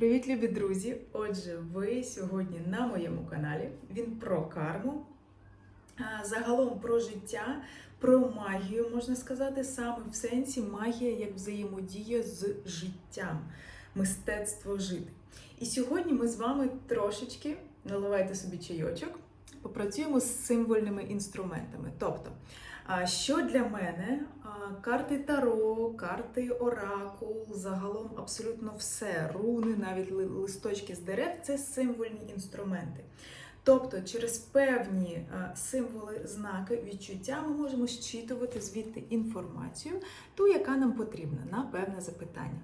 Привіт, любі друзі! Отже, ви сьогодні на моєму каналі. Він про карму, загалом про життя, про магію, можна сказати, саме в сенсі магія як взаємодія з життям, мистецтво жити. І сьогодні ми з вами трошечки наливайте собі чайочок, попрацюємо з символьними інструментами. Тобто, що для мене карти Таро, карти Оракул, загалом абсолютно все, руни, навіть листочки з дерев це символьні інструменти. Тобто, через певні символи, знаки, відчуття ми можемо щитувати звідти інформацію, ту, яка нам потрібна на певне запитання.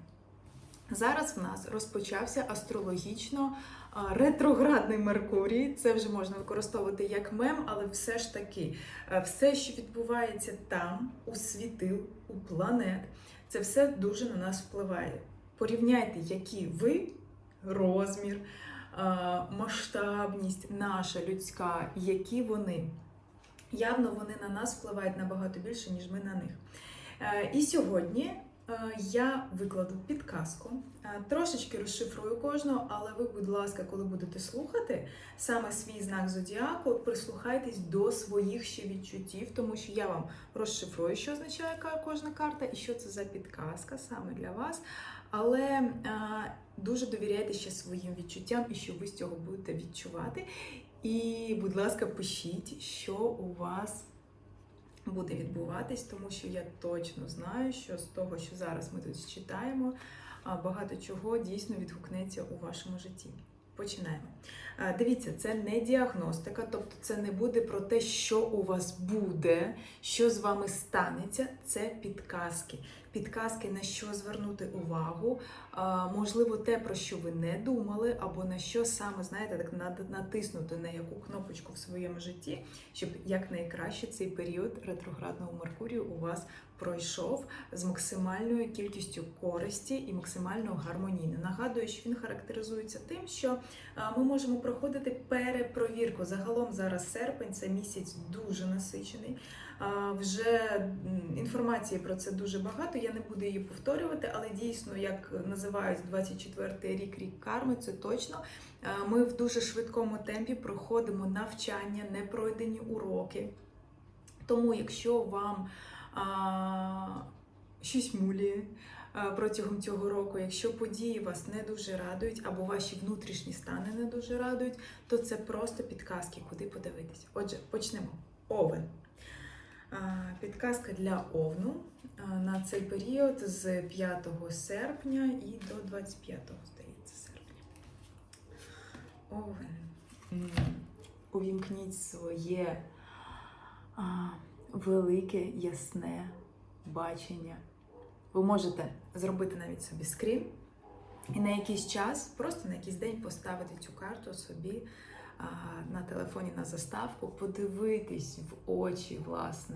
Зараз в нас розпочався астрологічно ретроградний Меркурій. Це вже можна використовувати як мем, але все ж таки, е, все, що відбувається там, у світил, у планет, це все дуже на нас впливає. Порівняйте, які ви розмір, масштабність наша людська, які вони. Явно вони на нас впливають набагато більше, ніж ми на них. Е, І сьогодні я викладу підказку, е, трошечки розшифрую кожного, але ви, будь ласка, коли будете слухати саме свій знак зодіаку, прислухайтесь до своїх ще відчуттів, тому що я вам розшифрую, що означає кожна карта і що це за підказка саме для вас. Але е, дуже довіряйте ще своїм відчуттям і що ви з цього будете відчувати. І, будь ласка, пишіть, що у вас буде відбуватись, тому що я точно знаю, що з того, що зараз ми тут читаємо, багато чого дійсно відгукнеться у вашому житті. Починаємо. Дивіться, це не діагностика, тобто це не буде про те, що у вас буде, що з вами станеться. Це підказки. Підказки на що звернути увагу, можливо, те, про що ви не думали, або на що саме знаєте, так натиснути на яку кнопочку в своєму житті, щоб якнайкраще цей період ретроградного Меркурію у вас пройшов з максимальною кількістю користі і максимально гармонійно. Нагадую, що він характеризується тим, що ми можемо проходити перепровірку. Загалом зараз серпень, це місяць дуже насичений. Вже інформації про це дуже багато. Я не буду її повторювати, але дійсно, як називають 24-й рік рік карми, це точно. Ми в дуже швидкому темпі проходимо навчання, непройдені уроки. Тому, якщо вам щось муліє а, протягом цього року, якщо події вас не дуже радують, або ваші внутрішні стани не дуже радують, то це просто підказки, куди подивитись. Отже, почнемо. Овен. Підказка для овну на цей період з 5 серпня і до 25, здається, серпня. Овен. Увімкніть своє велике, ясне бачення. Ви можете зробити навіть собі скрін і на якийсь час, просто на якийсь день поставити цю карту собі а, на телефоні на заставку, подивитись в очі, власне,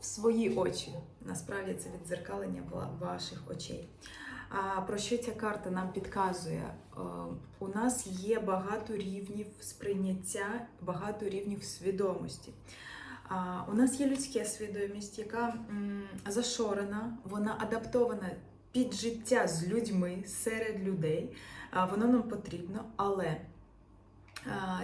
в свої очі. Насправді це віддзеркалення вла- ваших очей. А про що ця карта нам підказує? Е, У нас є багато рівнів сприйняття, багато рівнів свідомості. У нас є людська свідомість, яка зашорена, вона адаптована під життя з людьми, серед людей. Воно нам потрібно, але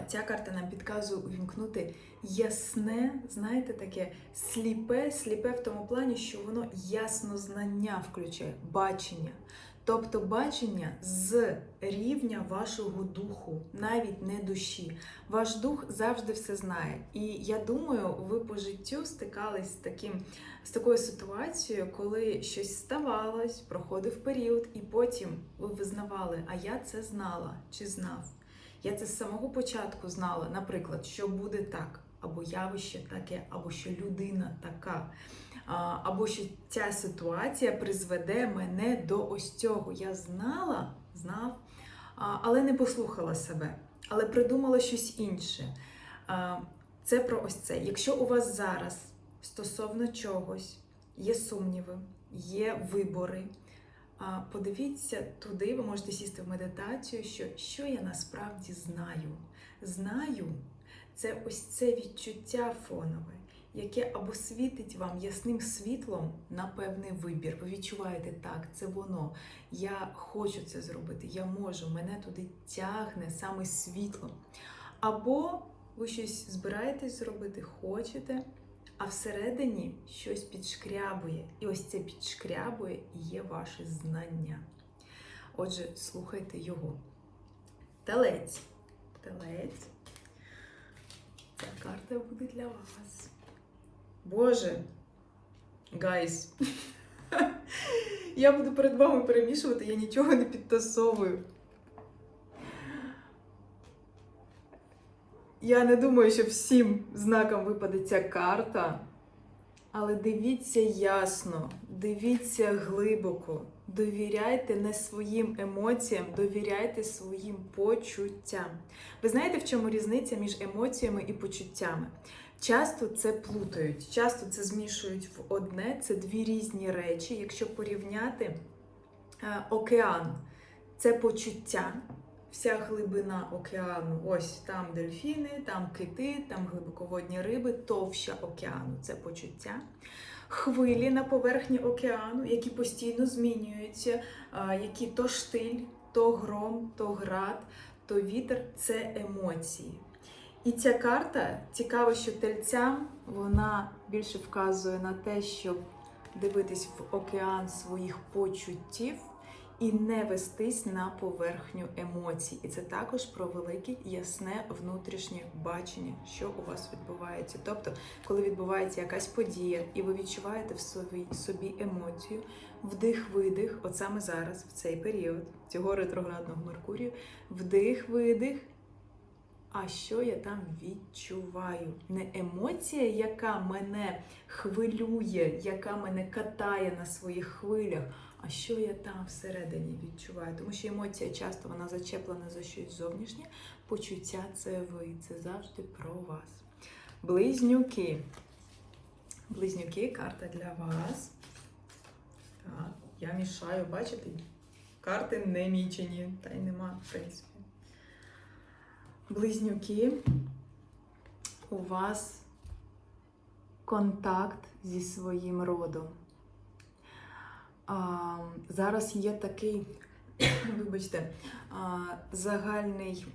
ця карта нам підказує увімкнути ясне, знаєте, таке сліпе, сліпе в тому плані, що воно ясно знання включає, бачення. Тобто бачення з рівня вашого духу, навіть не душі. Ваш дух завжди все знає. І я думаю, ви по життю стикались з таким з такою ситуацією, коли щось ставалось, проходив період, і потім ви визнавали, а я це знала чи знав. Я це з самого початку знала, наприклад, що буде так, або явище таке, або що людина така, або що ця ситуація призведе мене до ось цього. Я знала, знав, але не послухала себе, але придумала щось інше. Це про ось це. Якщо у вас зараз стосовно чогось є сумніви, є вибори. Подивіться туди, ви можете сісти в медитацію, що, що я насправді знаю. Знаю це ось це відчуття фонове. Яке або світить вам ясним світлом на певний вибір. Ви відчуваєте, так, це воно. Я хочу це зробити, я можу, мене туди тягне саме світло. Або ви щось збираєтесь зробити, хочете, а всередині щось підшкрябує. І ось це підшкрябує і є ваше знання. Отже, слухайте його. Телець. Телець. Ця карта буде для вас. Боже, гайс. Я буду перед вами перемішувати, я нічого не підтасовую. Я не думаю, що всім знакам випаде ця карта. Але дивіться ясно, дивіться глибоко, довіряйте не своїм емоціям, довіряйте своїм почуттям. Ви знаєте, в чому різниця між емоціями і почуттями? Часто це плутають, часто це змішують в одне. Це дві різні речі. Якщо порівняти е, океан, це почуття. Вся глибина океану, ось там дельфіни, там кити, там глибоководні риби, товща океану це почуття. Хвилі на поверхні океану, які постійно змінюються, які то штиль, то гром, то град, то вітер це емоції. І ця карта цікаво, що тельцям вона більше вказує на те, щоб дивитись в океан своїх почуттів і не вестись на поверхню емоцій. І це також про велике ясне внутрішнє бачення, що у вас відбувається. Тобто, коли відбувається якась подія, і ви відчуваєте в собі, собі емоцію, вдих-видих, от саме зараз, в цей період цього ретроградного Меркурію, вдих-видих. А що я там відчуваю? Не емоція, яка мене хвилює, яка мене катає на своїх хвилях, а що я там всередині відчуваю. Тому що емоція часто вона зачеплена за щось зовнішнє. Почуття це ви, це завжди про вас. Близнюки. Близнюки, карта для вас. Так, я мішаю, бачите? Карти не мічені, та й нема, в принципі. Близнюки, у вас контакт зі своїм родом. А, зараз є такий, вибачте, а, загальний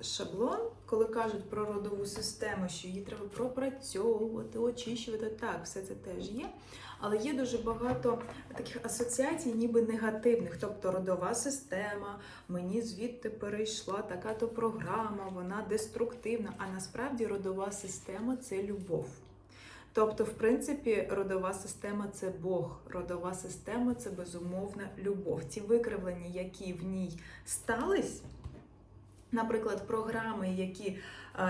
шаблон, коли кажуть про родову систему, що її треба пропрацьовувати, очищувати. Так, все це теж є. Але є дуже багато таких асоціацій, ніби негативних. Тобто родова система, мені звідти перейшла така-то програма, вона деструктивна. А насправді родова система це любов. Тобто, в принципі, родова система це Бог, родова система це безумовна любов. Ці викривлення, які в ній стались, наприклад, програми, які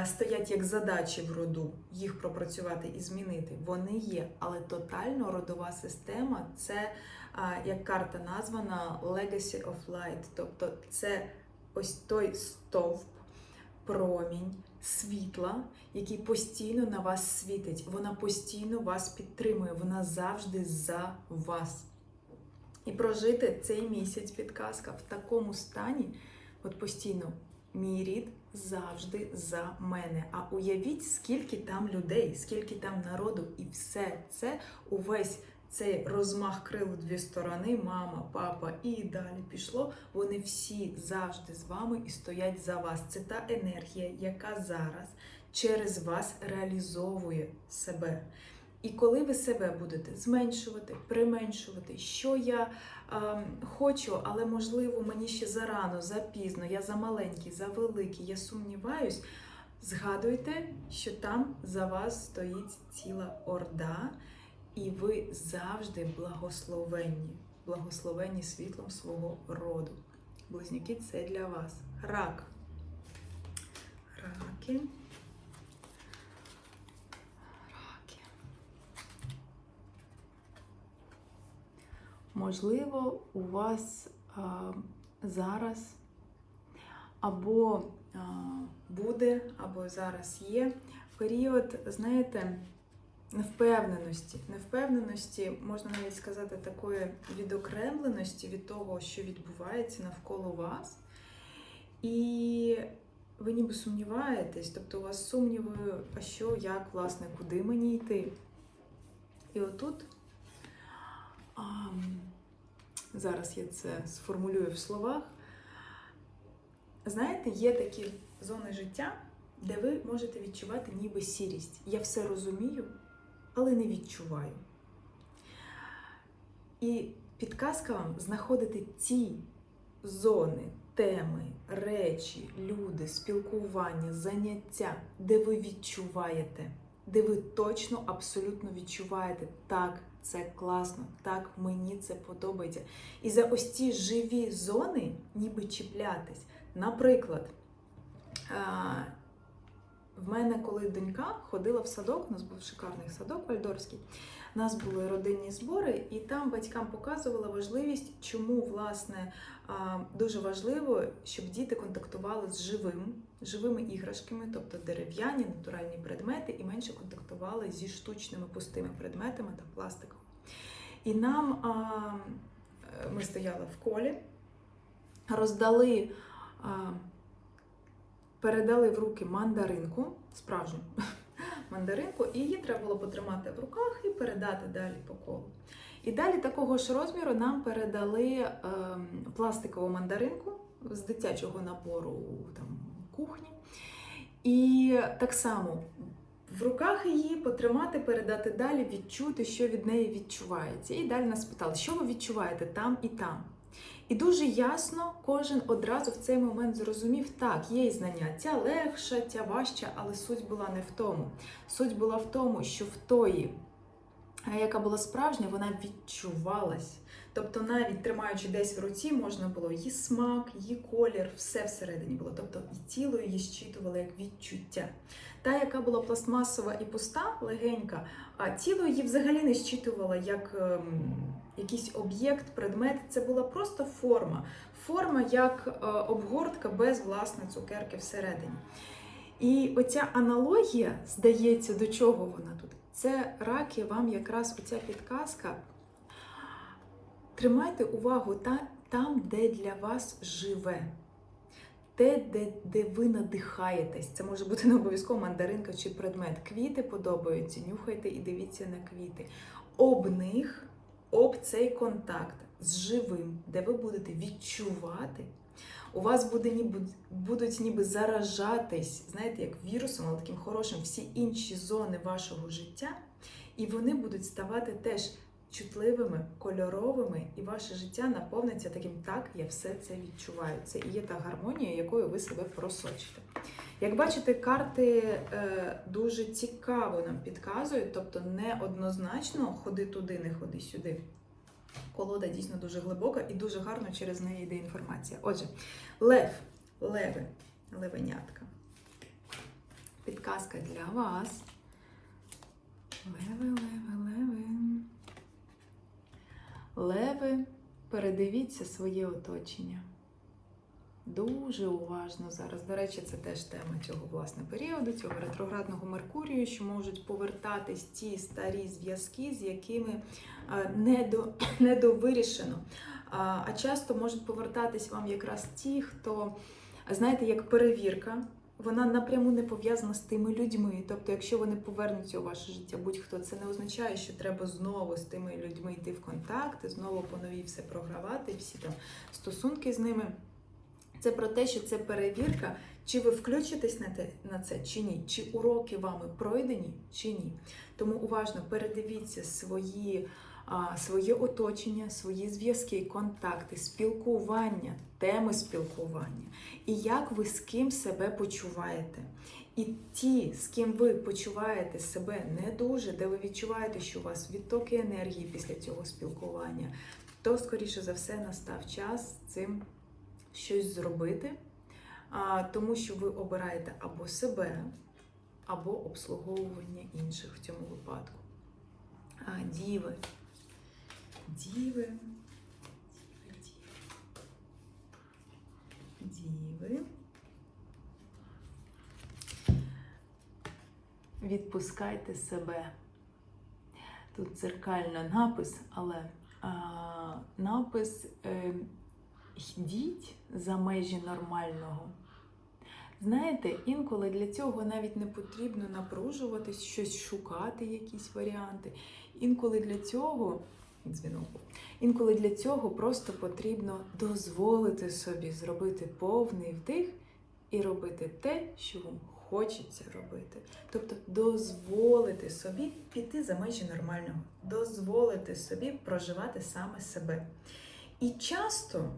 стоять як задачі в роду, їх пропрацювати і змінити, вони є. Але тотально родова система це, як карта названа, Legacy of Light. Тобто, це ось той стовп, промінь світла, який постійно на вас світить. Вона постійно вас підтримує, вона завжди за вас. І прожити цей місяць підказка в такому стані, от постійно, мій рід завжди за мене. А уявіть, скільки там людей, скільки там народу, і все це увесь цей розмах крил дві сторони, мама, папа і далі пішло. Вони всі завжди з вами і стоять за вас. Це та енергія, яка зараз через вас реалізовує себе. І коли ви себе будете зменшувати, применшувати, що я е, хочу, але можливо мені ще зарано, запізно, я замаленький, завеликий, я сумніваюсь. Згадуйте, що там за вас стоїть ціла орда, і ви завжди благословенні, благословенні світлом свого роду. Близнюки це для вас. Рак. Раки. Можливо, у вас а, зараз або а, буде, або зараз є період, знаєте, невпевненості. Невпевненості, можна навіть сказати, такої відокремленості від того, що відбувається навколо вас. І ви ніби сумніваєтесь, тобто у вас сумніви, а що, як, власне, куди мені йти. І отут зараз я це сформулюю в словах. Знаєте, є такі зони життя, де ви можете відчувати ніби сірість. Я все розумію, але не відчуваю. І підказка вам знаходити ті зони, теми, речі, люди, спілкування, заняття, де ви відчуваєте, де ви точно, абсолютно відчуваєте, так, це класно, так, мені це подобається. І за ось ці живі зони ніби чіплятись. Наприклад, в мене, коли донька ходила в садок, у нас був шикарний садок вальдорський, у нас були родинні збори, і там батькам показувала важливість, чому власне дуже важливо, щоб діти контактували з живим, живими іграшками, тобто дерев'яні, натуральні предмети, і менше контактували зі штучними пустими предметами та пластиком. І нам ми стояли в колі, роздали. Передали в руки мандаринку, справжню мандаринку, і її треба було потримати в руках і передати далі по колу. І далі такого ж розміру нам передали е, пластикову мандаринку з дитячого набору там, кухні. І так само в руках її потримати, передати далі, відчути, що від неї відчувається. І далі нас питали, що ви відчуваєте там і там. І дуже ясно кожен одразу в цей момент зрозумів, так, є і знання, ця легша, ця важча, але суть була не в тому. Суть була в тому, що в тої, яка була справжня, вона відчувалась. Тобто, навіть тримаючи десь в руці, можна було її смак, її колір, все всередині було. Тобто і тіло її щитувало як відчуття. Та, яка була пластмасова і пуста, легенька, а тіло її взагалі не щитувало як ем, якийсь об'єкт, предмет. Це була просто форма. Форма як е, обгортка без власне цукерки всередині. І оця аналогія, здається, до чого вона тут? Це раки, вам якраз оця підказка. Тримайте увагу та, там, де для вас живе. Те, де, де ви надихаєтесь. Це може бути не обов'язково мандаринка чи предмет. Квіти подобаються, нюхайте і дивіться на квіти. Об них, об цей контакт з живим, де ви будете відчувати. У вас буде ніби, будуть ніби заражатись, знаєте, як вірусом, але таким хорошим, всі інші зони вашого життя, і вони будуть ставати теж чутливими, кольоровими, і ваше життя наповниться таким так, я все це відчуваю. Це і є та гармонія, якою ви себе просочите. Як бачите, карти е, дуже цікаво нам підказують, тобто не однозначно ходи туди, не ходи сюди. Колода дійсно дуже глибока і дуже гарно через неї йде інформація. Отже, лев, леви, левенятка. Підказка для вас. Леви, леви, леви. Леви, передивіться своє оточення. Дуже уважно зараз. До речі, це теж тема цього власне періоду, цього ретроградного Меркурію, що можуть повертатись ті старі зв'язки, з якими недо, недовирішено. А часто можуть повертатись вам якраз ті, хто, знаєте, як перевірка. Вона напряму не пов'язана з тими людьми. Тобто, якщо вони повернуться у ваше життя, будь-хто це не означає, що треба знову з тими людьми йти в контакти, знову по новій все програвати, всі там стосунки з ними. Це про те, що це перевірка, чи ви включитесь на те на це, чи ні, чи уроки вами пройдені, чи ні. Тому уважно передивіться свої, своє оточення, свої зв'язки, контакти, спілкування, теми спілкування, і як ви з ким себе почуваєте. І ті, з ким ви почуваєте себе не дуже, де ви відчуваєте, що у вас відтоки енергії після цього спілкування, то, скоріше за все, настав час цим щось зробити, тому що ви обираєте або себе, або обслуговування інших в цьому випадку. Діви. Діви. Діви. Діви. Відпускайте себе. Тут дзеркально напис, але а, напис. Е, йдіть за межі нормального. Знаєте, інколи для цього навіть не потрібно напружуватись, щось шукати, якісь варіанти. Інколи для цього дзвінок. Інколи для цього просто потрібно дозволити собі зробити повний вдих і робити те, що вам хочеться робити. Тобто дозволити собі піти за межі нормального, дозволити собі проживати саме себе. І часто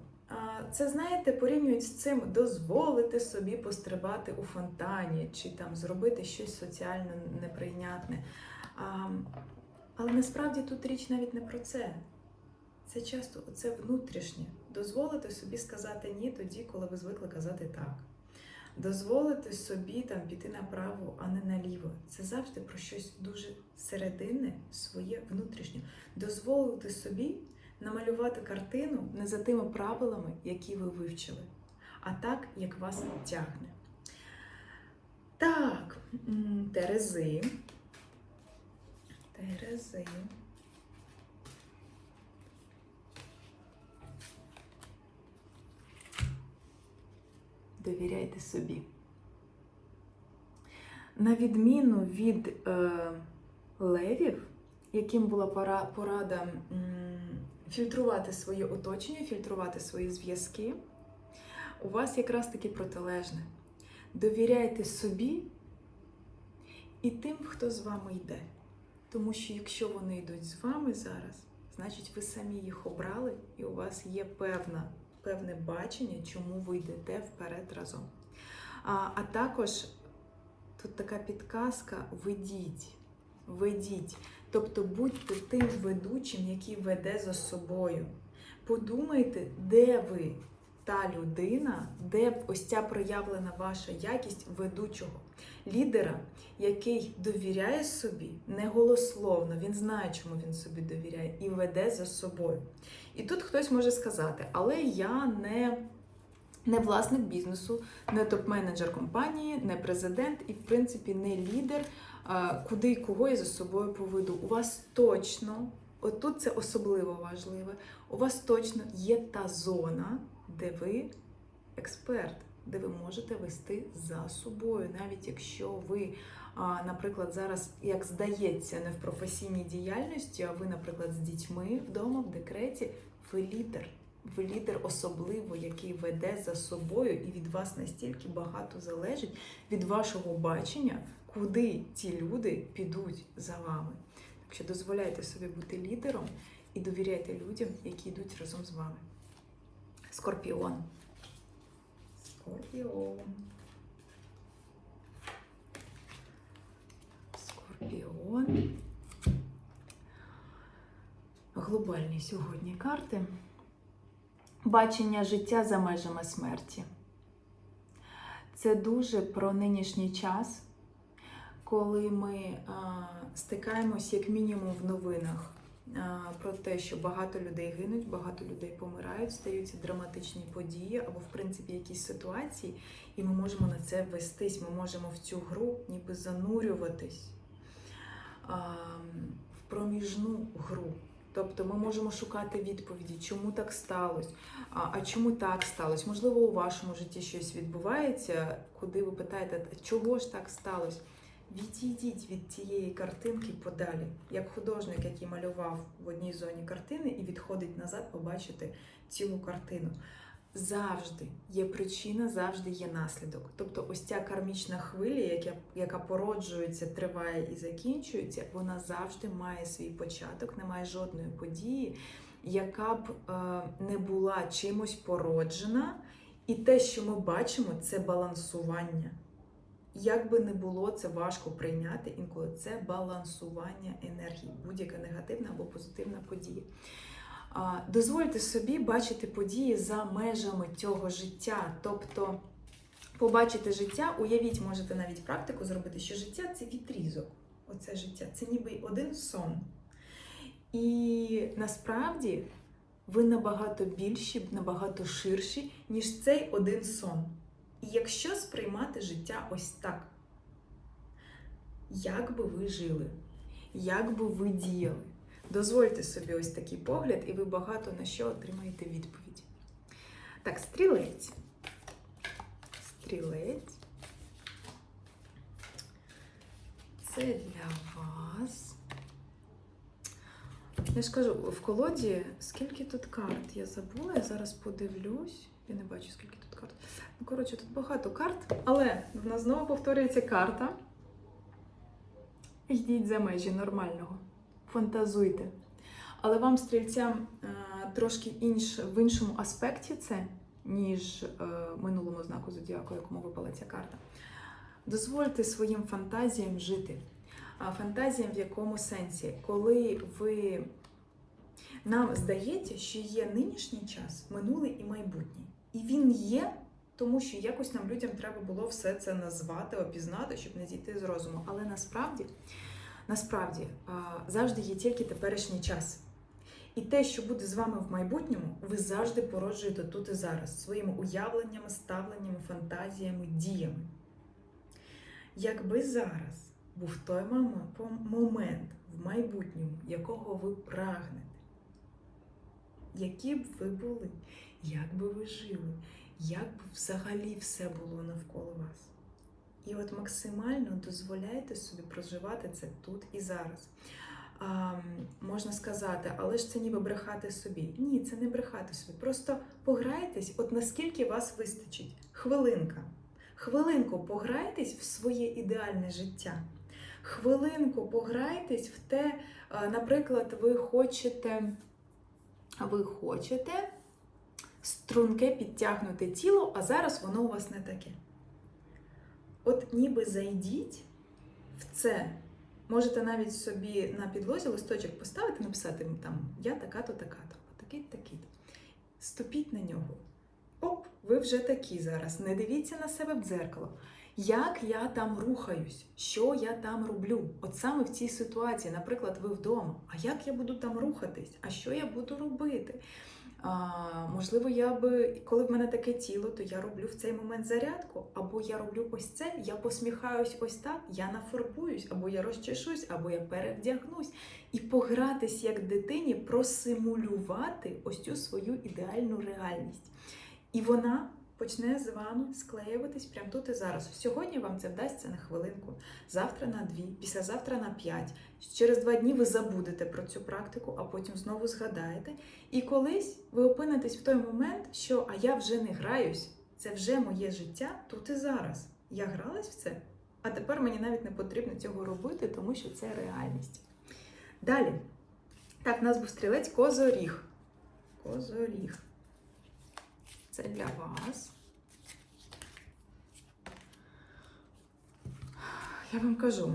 це, знаєте, порівнюють з цим дозволити собі пострибати у фонтані чи там зробити щось соціально неприйнятне. Але насправді тут річ навіть не про це. Це часто це внутрішнє. Дозволити собі сказати ні тоді, коли ви звикли казати так. Дозволити собі там піти направо, а не наліво. Це завжди про щось дуже серединне, своє внутрішнє. Дозволити собі намалювати картину не за тими правилами, які ви вивчили, а так, як вас тягне. Так, Терези. Терези. Довіряйте собі. На відміну від е, левів, яким була пора, порада м, фільтрувати своє оточення, фільтрувати свої зв'язки, у вас якраз таки протилежне. Довіряйте собі і тим, хто з вами йде. Тому що якщо вони йдуть з вами зараз, значить ви самі їх обрали, і у вас є певна, певне бачення, чому ви йдете вперед разом. А, а також тут така підказка: ведіть, ведіть. Тобто будьте тим ведучим, який веде за собою. Подумайте, де ви та людина, де ось ця проявлена ваша якість ведучого лідера, який довіряє собі неголословно, він знає, чому він собі довіряє, і веде за собою. І тут хтось може сказати, але я не. Не власник бізнесу, не топ-менеджер компанії, не президент і, в принципі, не лідер, куди і кого я за собою поведу. У вас точно, отут це особливо важливе, у вас точно є та зона, де ви експерт, де ви можете вести за собою, навіть якщо ви, наприклад, зараз, як здається, не в професійній діяльності, а ви, наприклад, з дітьми вдома в декреті, ви лідер. Ви лідер особливо, який веде за собою, і від вас настільки багато залежить від вашого бачення, куди ті люди підуть за вами. Так що дозволяйте собі бути лідером і довіряйте людям, які йдуть разом з вами. Скорпіон. Скорпіон. Скорпіон. Глобальні сьогодні карти. Бачення життя за межами смерті. Це дуже про нинішній час, коли ми а, стикаємось як мінімум в новинах про те, що багато людей гинуть, багато людей помирають, стаються драматичні події або, в принципі, якісь ситуації, і ми можемо на це вестись, ми можемо в цю гру ніби занурюватись в проміжну гру. Тобто ми можемо шукати відповіді, чому так сталося, а, чому так сталося? Можливо, у вашому житті щось відбувається, куди ви питаєте, чого ж так сталося? Відійдіть від цієї картинки подалі, як художник, який малював в одній зоні картини і відходить назад, побачити цілу картину. Завжди є причина, завжди є наслідок. Тобто, ось ця кармічна хвиля, яка, яка породжується, триває і закінчується, вона завжди має свій початок, немає жодної події, яка б е, не була чимось породжена. І те, що ми бачимо, це балансування. Як би не було, це важко прийняти інколи це балансування енергії, будь-яка негативна або позитивна подія. Дозвольте собі бачити події за межами цього життя. Тобто побачити життя, уявіть, можете навіть практику зробити, що життя це відрізок. Оце життя, це ніби один сон. І насправді ви набагато більші, набагато ширші, ніж цей один сон. Якщо сприймати життя ось так, як би ви жили, як би ви діяли, дозвольте собі ось такий погляд, і ви багато на що отримаєте відповідь. Так, стрілець. Стрілець. Це для вас. Я ж кажу, в колоді, скільки тут карт? Я забула, я зараз подивлюсь. Я не бачу, скільки карт. Ну, коротше, тут багато карт, але в нас знову повторюється карта. Йдіть за межі нормального. Фантазуйте. Але вам, стрільцям, е, трошки інш, в іншому аспекті це, ніж е, минулому знаку зодіаку, якому випала ця карта. Дозвольте своїм фантазіям жити. А фантазіям в якому сенсі? Коли ви нам здається, що є нинішній час, минулий і майбутній. І він є, тому що якось нам людям треба було все це назвати, опізнати, щоб не зійти з розуму. Але насправді, насправді завжди є тільки теперішній час. І те, що буде з вами в майбутньому, ви завжди породжуєте тут і зараз своїми уявленнями, ставленнями, фантазіями, діями. Якби зараз був той момент в майбутньому, якого ви прагнете, які б ви були, як би ви жили, як би взагалі все було навколо вас. І от максимально дозволяйте собі проживати це тут і зараз. А, можна сказати, але ж це ніби брехати собі. Ні, це не брехати собі. Просто пограйтесь, от наскільки вас вистачить. Хвилинка. Хвилинку пограйтесь в своє ідеальне життя. Хвилинку пограйтесь в те, наприклад, ви хочете, ви хочете струнке підтягнути тіло, а зараз воно у вас не таке. От ніби зайдіть в це. Можете навіть собі на підлозі листочок поставити, написати там Я така-то, така-то, такий такий-то. Ступіть на нього. Оп, ви вже такі зараз. Не дивіться на себе в дзеркало. Як я там рухаюсь, що я там роблю? От саме в цій ситуації, наприклад, ви вдома. А як я буду там рухатись? А що я буду робити? А, можливо, я би, коли в мене таке тіло, то я роблю в цей момент зарядку, або я роблю ось це, я посміхаюсь ось так, я нафарбуюсь, або я розчешусь, або я перевдягнусь. І погратись як дитині, просимулювати ось цю свою ідеальну реальність. І вона почне з вами склеюватись прямо тут і зараз. Сьогодні вам це вдасться на хвилинку, завтра на дві, післязавтра на п'ять. Через два дні ви забудете про цю практику, а потім знову згадаєте. І колись ви опинитесь в той момент, що а я вже не граюсь, це вже моє життя тут і зараз. Я гралась в це, а тепер мені навіть не потрібно цього робити, тому що це реальність. Далі. Так, у нас був стрілець Козоріг. Козоріг. Це для вас. Я вам кажу.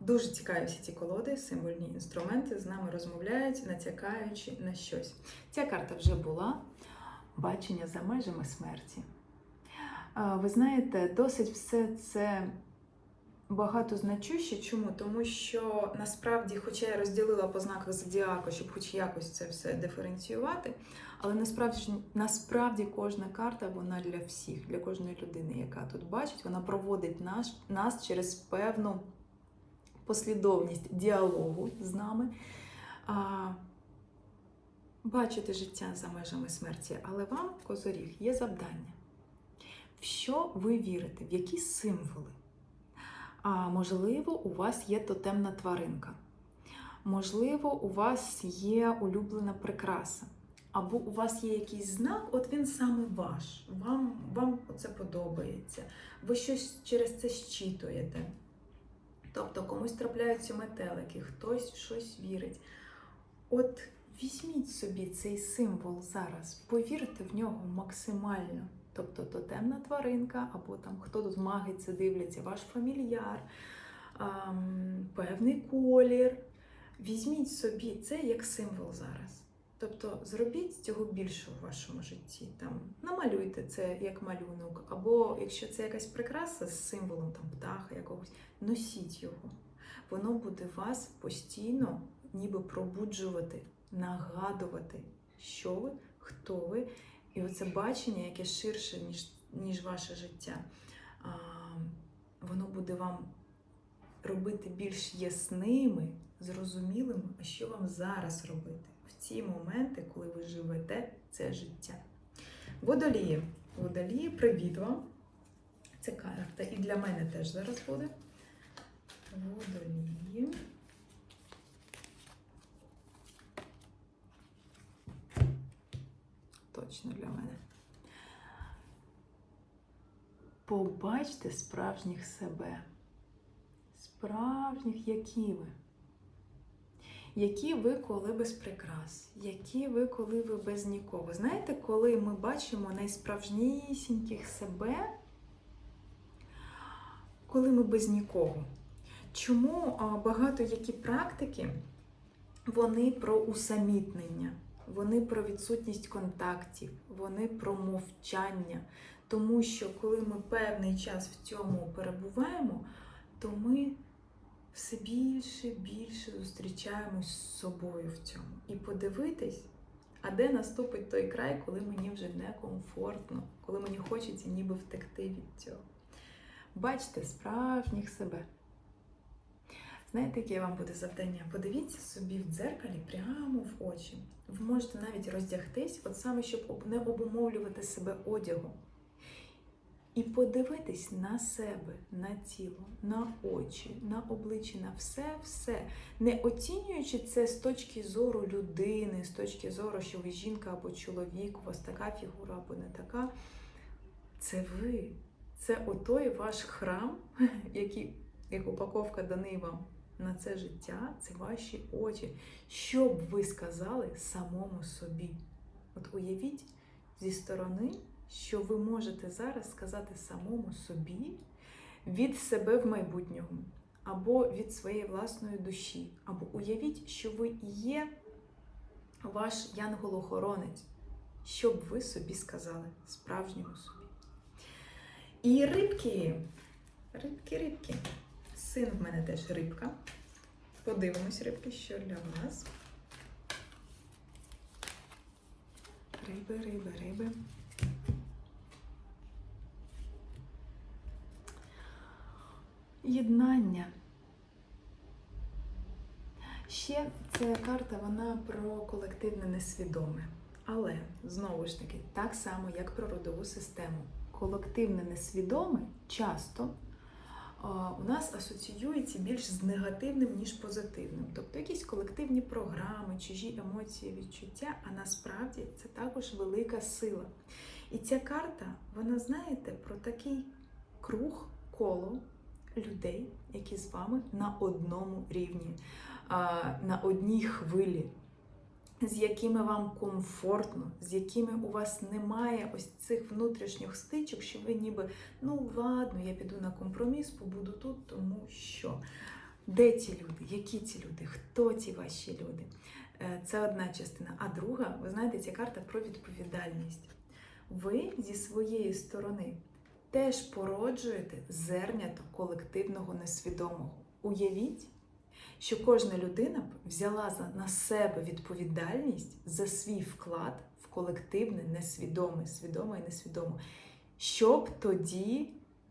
Дуже цікаві всі ці колоди, символьні інструменти з нами розмовляють, натякаючи на щось. Ця карта вже була. Бачення за межами смерті. Ви знаєте, досить все це багатозначуще. Чому? Тому що насправді, хоча я розділила по знаках зодіаку, щоб хоч якось це все диференціювати, але насправді насправді кожна карта вона для всіх, для кожної людини, яка тут бачить, вона проводить наш, нас через певну послідовність діалогу з нами. А, бачити життя за межами смерті, але вам, козоріг, є завдання. В що ви вірите? В які символи? А можливо, у вас є тотемна тваринка. Можливо, у вас є улюблена прикраса. Або у вас є якийсь знак, от він саме ваш. Вам, вам це подобається. Ви щось через це щитуєте. Тобто комусь трапляються метелики, хтось в щось вірить. От візьміть собі цей символ зараз, повірте в нього максимально. Тобто тотемна тваринка, або там хто тут маги це дивляться, ваш фамільяр, ам, певний колір. Візьміть собі це як символ зараз. Тобто зробіть цього більше у вашому житті. Там намалюйте це як малюнок, або якщо це якась прикраса з символом там птаха якогось, носіть його. Воно буде вас постійно ніби пробуджувати, нагадувати, що ви, хто ви, і оце бачення, яке ширше, ніж, ніж ваше життя, а, воно буде вам робити більш ясними, зрозумілими, а що вам зараз робити в ці моменти, коли ви живете це життя. Водолії. Водолії, привіт вам! Це карта. І для мене теж зараз буде. водолії. Точно для мене. Побачте справжніх себе. Справжніх, які ви. Які ви, коли без прикрас, які ви, коли ви без нікого. Знаєте, коли ми бачимо найсправжнісіньких себе, коли ми без нікого. Чому багато які практики, вони про усамітнення, вони про відсутність контактів, вони про мовчання. Тому що коли ми певний час в цьому перебуваємо, то ми все більше більше зустрічаємось з собою в цьому. І подивитись, а де наступить той край, коли мені вже некомфортно, коли мені хочеться ніби втекти від цього. Бачите справжніх себе. Знаєте, яке вам буде завдання? Подивіться собі в дзеркалі прямо в очі. Ви можете навіть роздягтись, от саме, щоб не обумовлювати себе одягом. І подивитись на себе, на тіло, на очі, на обличчя, на все-все, не оцінюючи це з точки зору людини, з точки зору, що ви жінка або чоловік, у вас така фігура або не така. Це ви. Це отой ваш храм, який, як упаковка даний вам на це життя, це ваші очі. Що б ви сказали самому собі? От уявіть зі сторони, що ви можете зараз сказати самому собі від себе в майбутньому, або від своєї власної душі, або уявіть, що ви є ваш янгол-охоронець. Що б ви собі сказали справжньому собі? І рибки. Рибки, рибки. Син в мене теж рибка. Подивимось, рибки, що для вас. Риби, риби, риби. Єднання. Ще ця карта вона про колективне несвідоме. Але знову ж таки, так само, як про родову систему, колективне несвідоме часто у нас асоціюється більш з негативним, ніж позитивним. Тобто якісь колективні програми, чужі емоції, відчуття, а насправді це також велика сила. І ця карта, вона, знаєте, про такий круг, коло людей, які з вами на одному рівні, на одній хвилі з якими вам комфортно, з якими у вас немає ось цих внутрішніх стичок, що ви ніби, ну ладно, я піду на компроміс, побуду тут, тому що. Де ці люди? Які ці люди? Хто ці ваші люди? Е, Це одна частина. А друга, ви знаєте, ця карта про відповідальність. Ви зі своєї сторони теж породжуєте зернято колективного несвідомого. Уявіть, що кожна людина б взяла на себе відповідальність за свій вклад в колективне, несвідоме, свідоме і несвідоме. Що б тоді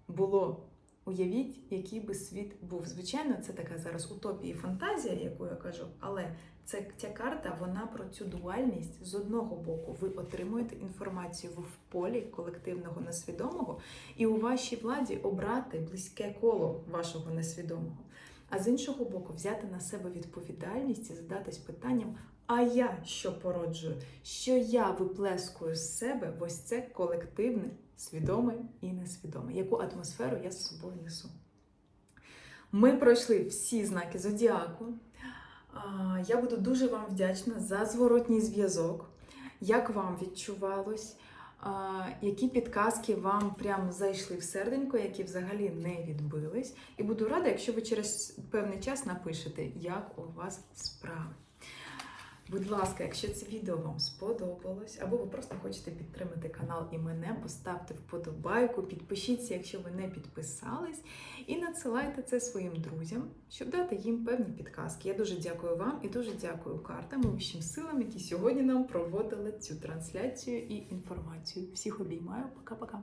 було? Уявіть, який би світ був. Звичайно, це така зараз утопія і фантазія, яку я кажу, але це, ця карта вона про цю дуальність. З одного боку, ви отримуєте інформацію в полі колективного несвідомого, і у вашій владі обрати близьке коло вашого несвідомого. А з іншого боку, взяти на себе відповідальність і задатись питанням: а я що породжую? Що я виплескую з себе в ось це колективне, свідоме і несвідоме? Яку атмосферу я з собою несу? Ми пройшли всі знаки зодіаку. Я буду дуже вам вдячна за зворотній зв'язок. Як вам відчувалось? Які підказки вам прям зайшли в серденько, які взагалі не відбились. І буду рада, якщо ви через певний час напишете, як у вас справи. Будь ласка, якщо це відео вам сподобалось, або ви просто хочете підтримати канал і мене, поставте вподобайку, підпишіться, якщо ви не підписались, і надсилайте це своїм друзям, щоб дати їм певні підказки. Я дуже дякую вам і дуже дякую картам і вищим силам, які сьогодні нам проводили цю трансляцію і інформацію. Всіх обіймаю, пока-пока.